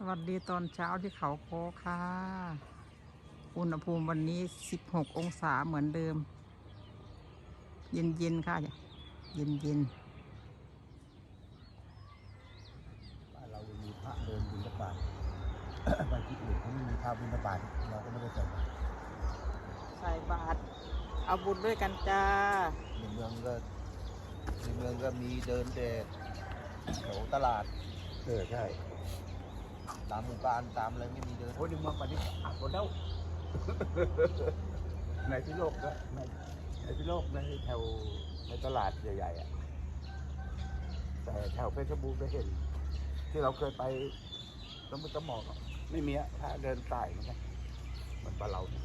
สวัสดีตอนเช้าที่เขาโคกค่ะ อุณหภูมิวันนี้ 16 องศาเหมือนเดิม เย็นๆค่ะ เย็นบ้านเรายังมีพระเดินบิณฑบาตบางที่อื่นเขาไม่มีพระบิณฑบาตเราก็ไม่ได้ใส่บาตรๆใส่บาตรเอาบุญด้วยกันจ้าในเมืองก็ในเมืองก็มีเดินแต่แถวตลาดเออใช่ ตามหมู่บ้านตามอะไรไม่มีเดินโอ้ยในเมืองปันนี้อัดหมดแล้วในพิโลกก็ในในพิโลกในแถวในตลาดใหญ่ๆอะแต่แถวเพชรบูรณ์ก็เห็น ที่เราเคยไปต้องมันจะหมอกอะไม่มีอะถ้าเดินสายนะเหมือนบ้านเราเนี่ย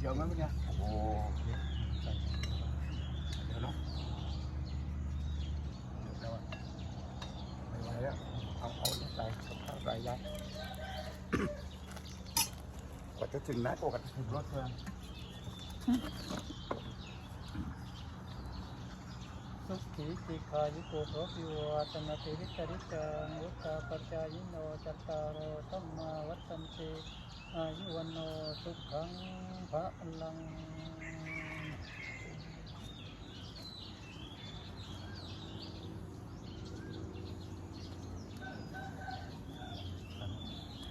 เดี๋ยวมันเป็นไงโอ้โห เนาะเดี๋ยวแล้วอะไม่ไหวแล้วเอาเอาใส่กับข้าวใส่ยัดกว่าจะถึงนะกว่าจะถึงรถเพื่อนสุขีติขายุโกภวิวัตนาติริตริจังวุตาปัจจายโนจัตตารโอธัมมาวัฏันติอายุวันโนสุขังพระลัง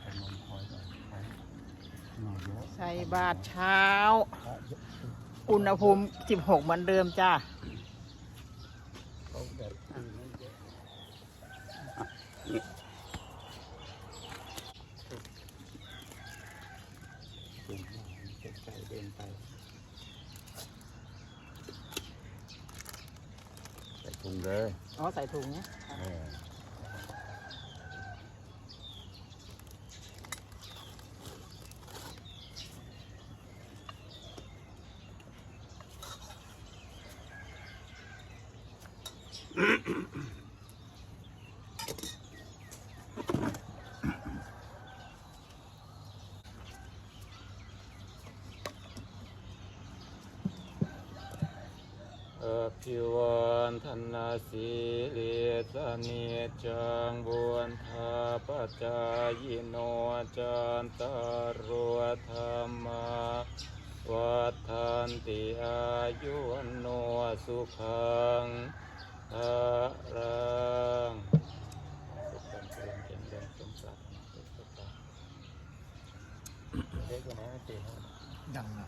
ขนมคอยก่อนไปหน่อยเยอะ ใส่บาตรเช้าพระเยอะอุณหภูมิ16เหมือนเดิมจ้าเขาแบบอื่นไม่เยอะอะนี่เดินมาเก็บใจเดินไปใส่ถุงเลยอ๋อ ใส่ถุงนะเออ อภิวันธนาสีลิสเนจังบุญทาปจายโนจันตารวธรรมาวัฏันติอายุวันโนสุขัง ภารังสุขความเจริญแข็งแรงสมปรารถนาทุกประการเด็กคนไหนไม่ตะดังนะ